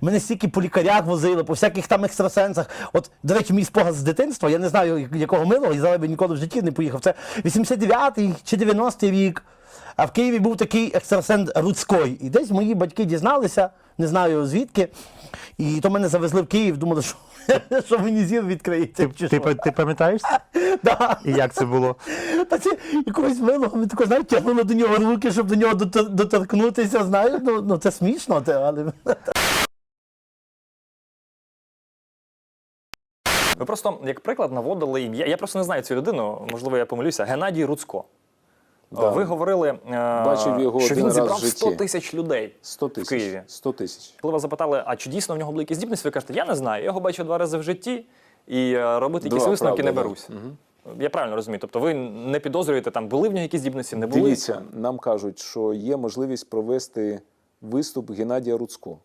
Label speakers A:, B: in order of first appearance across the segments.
A: Мене стільки по лікарях возили, по всяких там екстрасенсах. От, до речі, мій спогад з дитинства, я не знаю, якого милого, і зараз би ніколи в житті не поїхав. Це 89-й чи 90-й рік. А в Києві був такий екстрасенс Руцькой. І десь мої батьки дізналися, не знаю звідки. І то мене завезли в Київ, думали, що, що мені зір відкриється.
B: Ти, ти, ти пам'ятаєш?
A: Да.
B: І як це було?
A: Та це якогось милого, ми тако, знаєш, тягнули до нього руки, щоб до нього доторкнутися, знаєш, ну, ну це смішно, але.
C: Ви просто як приклад наводили ім'я. Я просто не знаю цю людину, можливо, я помилюся. Геннадій Руцько.
D: Да.
C: Ви говорили, е,
D: Бачив його
C: що
D: один
C: він
D: раз
C: зібрав
D: в житті.
C: 100 тисяч людей
D: 100
C: в
D: тисяч.
C: Києві.
D: 100 тисяч.
C: Коли вас запитали, а чи дійсно в нього були якісь здібності, ви кажете, я не знаю, я його бачив два рази в житті і е, робити якісь
D: Да,
C: висновки
D: правда,
C: не
D: да.
C: берусь. Я правильно розумію. Тобто ви не підозрюєте, там були в нього якісь здібності, не були?
D: Дивіться, нам кажуть, що є можливість провести виступ Геннадія Руцько.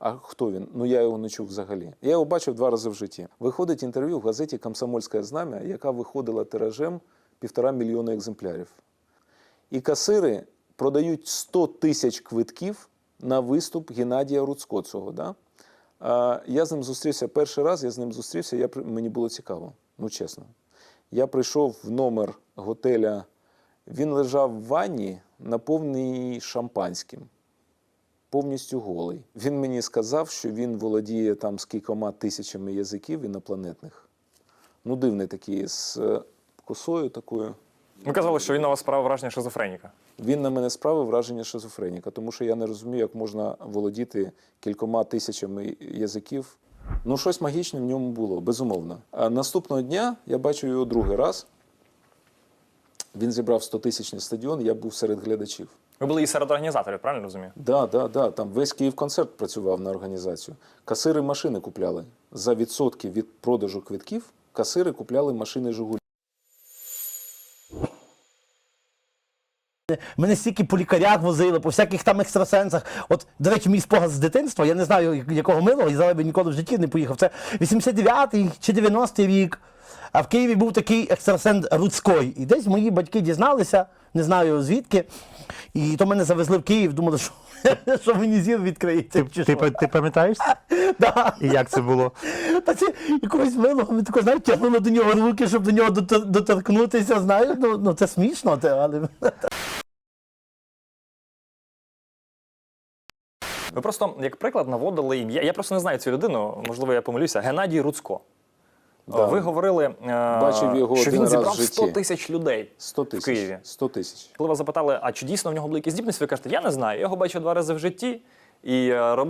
D: А хто він? Ну я його не чув взагалі. Я його бачив два рази в житті. Виходить інтерв'ю в газеті Комсомольське знам'я, яка виходила тиражем півтора мільйона екземплярів. І касири продають 100 тисяч квитків на виступ Геннадія Руцько цього. Да? А, я з ним зустрівся перший раз, я з ним зустрівся, я, мені було цікаво, ну чесно. Я прийшов в номер готеля, він лежав в ванні, наповненій шампанським, повністю голий. Він мені сказав, що він володіє там скількома тисячами язиків інопланетних. Ну, дивний такий, з е, косою такою.
C: Ви казали, що він на вас справив враження шизофреніка.
D: Він на мене справив враження шизофреніка, тому що я не розумію, як можна володіти кількома тисячами язиків. Ну, щось магічне в ньому було, безумовно. А наступного дня я бачу його другий раз. Він зібрав 100-тисячний стадіон, я був серед глядачів.
C: Ви були і серед організаторів, правильно розумію?
D: Да, да, да. Там весь Київконцерт працював на організацію. Касири машини купляли. За відсотки від продажу квитків касири купляли машини Жигулі.
A: Мене стільки по лікарях возили, по всяких там екстрасенсах. От, до речі, мій спогад з дитинства, я не знаю, якого милого, і зараз би ніколи в житті не поїхав. Це 89-й чи 90-й рік. А в Києві був такий екстрасенс Руцькой. І десь мої батьки дізналися, не знаю звідки. І то мене завезли в Київ, думали, що, що мені зір відкриється.
B: Ти, ти, ти пам'ятаєш?
A: Да.
B: І як це було?
A: Та це якогось милого, ми тако, знаєш, тягнули до нього руки, щоб до нього дотор- доторкнутися, знаєш, ну, ну це смішно, але.
C: Ви просто як приклад наводили ім'я. Я просто не знаю цю людину, можливо, я помилюся. Геннадій Руцько.
D: Да.
C: Ви говорили, е,
D: Бачив його
C: що
D: один
C: він
D: раз
C: зібрав
D: в житті.
C: 100 тисяч людей
D: 100
C: в
D: тисяч.
C: Києві.
D: 100 тисяч.
C: Коли вас запитали, а чи дійсно в нього були якісь здібності, ви кажете, я не знаю, я його бачив два рази в житті і е, робив